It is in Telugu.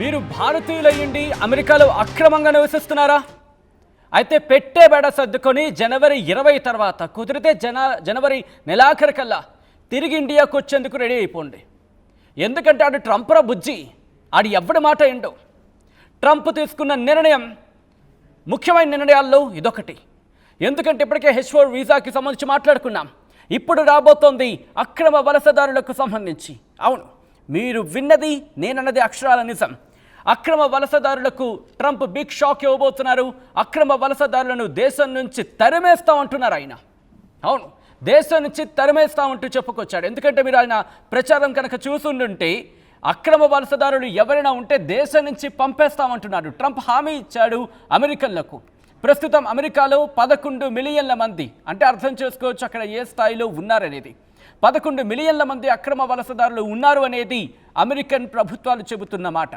మీరు భారతీయులయ్యండి అమెరికాలో అక్రమంగా నివసిస్తున్నారా? అయితే పెట్టే బెడ సర్దుకొని జనవరి ఇరవై తర్వాత కుదిరితే జన జనవరి నెలాఖరికల్లా తిరిగి ఇండియాకు వచ్చేందుకు రెడీ అయిపోండి. ఎందుకంటే ఆడు ట్రంప్రా బుజ్జి ఆడు ఎవడి మాట ఏంటో. ట్రంప్ తీసుకున్న నిర్ణయం ముఖ్యమైన నిర్ణయాల్లో ఇదొకటి. ఎందుకంటే ఇప్పటికే హెచ్ ఫోర్ వీసాకి సంబంధించి మాట్లాడుకున్నాం. ఇప్పుడు రాబోతోంది అక్రమ వలసదారులకు సంబంధించి. అవును మీరు విన్నది నేనన్నది అక్షరాల నిజం. అక్రమ వలసదారులకు ట్రంప్ బిగ్ షాక్ ఇవ్వబోతున్నారు. అక్రమ వలసదారులను దేశం నుంచి తరిమేస్తామంటున్నారు ఆయన. అవును దేశం నుంచి తరిమేస్తామంటూ చెప్పుకొచ్చాడు. ఎందుకంటే మీరు ఆయన ప్రచారం కనుక చూసుండుంటే అక్రమ వలసదారులు ఎవరైనా ఉంటే దేశం నుంచి పంపేస్తామంటున్నాడు ట్రంప్ హామీ ఇచ్చాడు అమెరికన్లకు. ప్రస్తుతం అమెరికాలో పదకొండు మిలియన్ల మంది అంటే అర్థం చేసుకోవచ్చు అక్కడ ఏ స్థాయిలో ఉన్నారనేది. పదకొండు మిలియన్ల మంది అక్రమ వలసదారులు ఉన్నారు అనేది అమెరికన్ ప్రభుత్వాలు చెబుతున్న మాట.